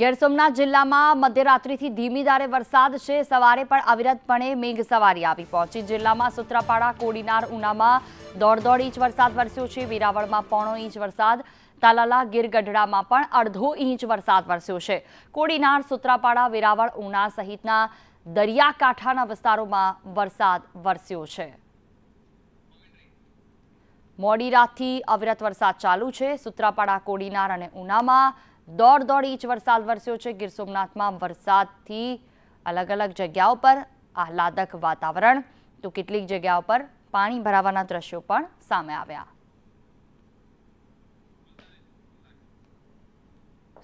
ગીર સોમનાથ જિલ્લામાં મધ્યરાત્રિથી ધીમી ધારે વરસાદ છે. સવારે પણ અવિરતપણે મેઘ સવારી આવી પહોંચી. જિલ્લામાં સુત્રાપાડા, કોડીનાર, ઉનામાં દોઢ દોઢ ઇંચ વરસાદ વરસ્યો છે. વેરાવળમાં પોણો ઇંચ વરસાદ. તાલાલા ગીર ગઢડામાં પણ અડધો ઇંચ વરસાદ વરસ્યો છે. કોડીનાર, સુત્રાપાડા, વેરાવળ, ઉના સહિતના દરિયાકાંઠાના વિસ્તારોમાં વરસાદ વરસ્યો છે. મોડી રાતથી અવિરત વરસાદ ચાલુ છે. સુત્રાપાડા, કોડીનાર અને ઉનામાં દોઢ દોડ ઇંચ વરસાદ વરસ્યો છે. ગીર સોમનાથમાં વરસાદથી અલગ અલગ જગ્યાઓ પર આહલાદક વાતાવરણ તો કેટલીક જગ્યાઓ પર પાણી ભરાવાના દ્રશ્યો પણ સામે આવ્યા.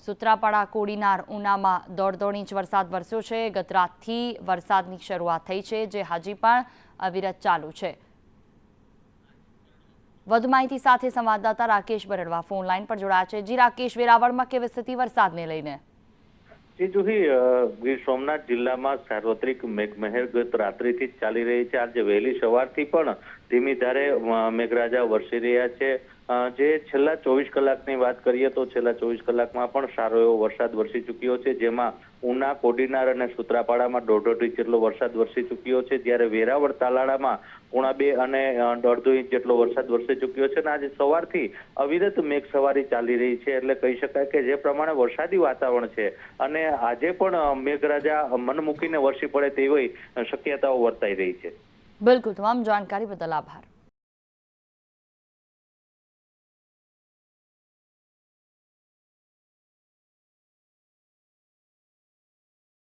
સુત્રાપાડા, કોડીનાર, ઉનામાં દોઢ દોઢ ઇંચ વરસાદ વરસ્યો છે. ગતરાતથી વરસાદની શરૂઆત થઈ છે, જે હજી પણ અવિરત ચાલુ છે. વધુ માહિતી સાથે સંવાદદાતા રાકેશ બરડવા ફોન લાઈન પર જોડાયા છે. જી રાકેશ, વેરાવળમાં કેવી સ્થિતિ વરસાદને લઈને? જે, જુહી ગીર સોમનાથ જિલ્લામાં સાર્વત્રિક મેઘમહેર ગત રાત્રિથી જ ચાલી રહી છે. આજે વહેલી સવારથી પણ ધીમી ધારે મેઘરાજા વરસી રહ્યા છે. જે છેલ્લા ચોવીસ કલાકની વાત કરીએ તો છેલ્લા ચોવીસ કલાકમાં પણ સારો એવો વરસાદ વરસી ચૂક્યો છે, જેમાં ઉના, કોડીનાર અને સુત્રાપાડામાં દોઢ દોઢ ઇંચ જેટલો વરસાદ વરસી ચૂક્યો છે, જ્યારે વેરાવળ, તાલાળામાં પોણા બે અને દોઢ ઇંચ જેટલો વરસાદ વરસી ચૂક્યો છે અને આજે સવારથી અવિરત મેઘ સવારી ચાલી રહી છે, એટલે કહી શકાય કે જે પ્રમાણે વરસાદી વાતાવરણ છે અને આજે પણ મેઘરાજા મન મૂકીને વરસી પડે તેવી શક્યતાઓ વર્તાઈ રહી છે. બિલકુલ, તમામ જાણકારી બદલ આભાર.